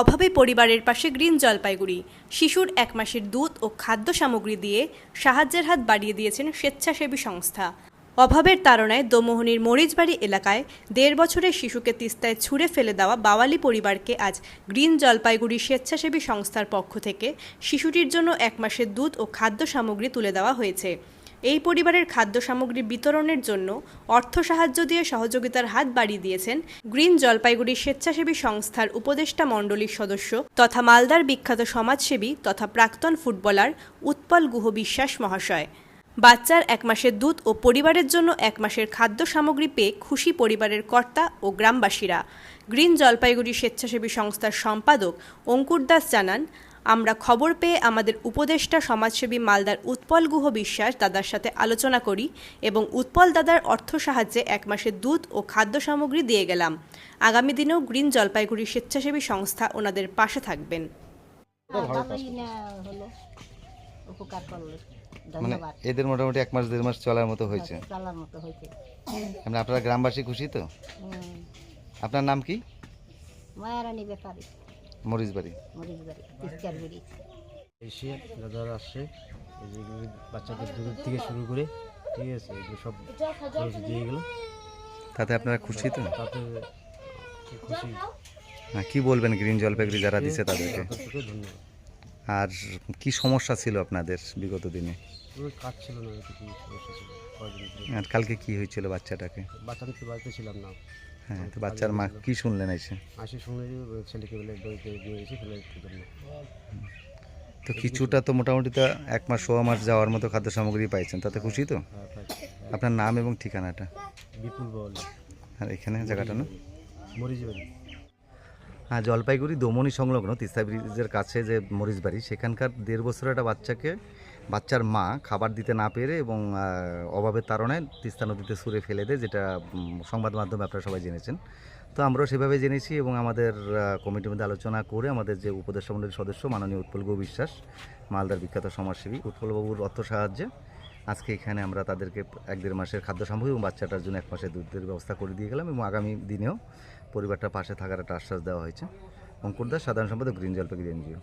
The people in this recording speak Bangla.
অভাবে পরিবারের পাশে গ্রিন জলপাইগুড়ি। শিশুর এক মাসের দুধ ও খাদ্য সামগ্রী দিয়ে সাহায্যের হাত বাড়িয়ে দিয়েছেন স্বেচ্ছাসেবী সংস্থা। অভাবের তাড়নায় দোমোহনীর মরিচবাড়ি এলাকায় দেড় বছরের শিশুকে তিস্তায় ছুঁড়ে ফেলে দেওয়া বাওয়ালি পরিবারকে আজ গ্রিন জলপাইগুড়ি স্বেচ্ছাসেবী সংস্থার পক্ষ থেকে শিশুটির জন্য এক মাসের দুধ ও খাদ্য সামগ্রী তুলে দেওয়া হয়েছে। এই পরিবারের খাদ্য সামগ্রী বিতরণের জন্য অর্থ সাহায্য দিয়ে সহযোগিতার হাত বাড়িয়ে দিয়েছেন গ্রিন জলপাইগুড়ি স্বেচ্ছাসেবী সংস্থার উপদেষ্টা মণ্ডলীর সদস্য তথা মালদার বিখ্যাত সমাজসেবী তথা প্রাক্তন ফুটবলার উৎপল গুহ বিশ্বাস মহাশয়। বাচ্চার এক মাসের দুধ ও পরিবারের জন্য এক মাসের খাদ্য সামগ্রী পেয়ে খুশি পরিবারের কর্তা ও গ্রামবাসীরা। গ্রিন জলপাইগুড়ি স্বেচ্ছাসেবী সংস্থার সম্পাদক অঙ্কুর দাস জানান আমরা খবর পেয়ে আমাদের উপদেষ্টা সমাজসেবী মালদার উৎপল গুহ বিশ্বাস দাদার সাথে আলোচনা করি এবং উৎপল দাদার অর্থ সাহায্যে এক মাসের দুধ ও খাদ্য সামগ্রী দিয়ে গেলাম। আগামী দিনেও গ্রিন জলপাইগুড়ি স্বেচ্ছাসেবী সংস্থা ওনাদের পাশে থাকবেন। হ্যাঁ, মানে এদের মোটামুটি এক মাস দেড় মাস চলার মতো হয়েছে। চলার মতো মানে আপনারা গ্রামবাসী খুশি তো? আপনার নাম কি? মায়ারানী ব্যাপারী। মরিচবাড়ি। মরিচ বাড়ি। এসে দাদারা আসছে এই বাচ্চাদের দুধ থেকে শুরু করে ঠিক আছে এগুলো সব জিনিস দিয়ে গেলো। তাতে আপনারা খুশি তো? তাতে খুশি? হ্যাঁ কি বলবেন গ্রিন জলপাইগুড়ি যারা দিছে তাদেরকে? তাদেরকে আর কি সমস্যা ছিল আপনাদের বিগত দিনে? কাজ ছিল না কিছু সমস্যা ছিল আর কালকে কি হয়েছিল বাচ্চাটাকে? বাচ্চাদের তো বাড়িতে ছিলাম না। হ্যাঁ তো বাচ্চার মা কি শুনলেন এসে? আসি শুনে ছেলেকে বলে দইতে দিয়ে এসে ফেলে তো কিছুটা তো মোটামুটি তো এক মাস সোয়া মাস যাওয়ার মতো খাদ্য সামগ্রী পাইছেন তাতে খুশি তো? হ্যাঁ আপনার নাম এবং ঠিকানাটা? বিপুল বল। আর এখানে জায়গাটা না? মরিচ বাড়ি হ্যাঁ জলপাইগুড়ি দমনি সংলগ্ন তিস্তা ব্রিজের কাছে যে মরিচবাড়ি সেখানকার দেড় বছরের একটা বাচ্চাকে বাচ্চার মা খাবার দিতে না পেরে এবং অভাবের তাড়নায় তিস্তা নদীতে সুরে ফেলে দেয়, যেটা সংবাদ মাধ্যমে আপনারা সবাই জেনেছেন। তো আমরাও সেভাবে জেনেছি এবং আমাদের কমিটির মধ্যে আলোচনা করে আমাদের যে উপদেষ্টা মণ্ডলীর সদস্য মাননীয় উৎপল গৌ বিশ্বাস, মালদার বিখ্যাত সমাজসেবী, উৎপলবাবুর অর্থ সাহায্যে আজকে এখানে আমরা তাদেরকে এক দেড় মাসের খাদ্য সম্ভব এবং বাচ্চাটার জন্য এক মাসের দুধের ব্যবস্থা করে দিয়ে গেলাম এবং আগামী দিনেও পরিবারটা পাশে থাকার একটা আশ্বাস দেওয়া হয়েছে। অঙ্কুর দাস, সাধারণ সম্পাদক, গ্রিন জলপাইগুড়ি এনজিও।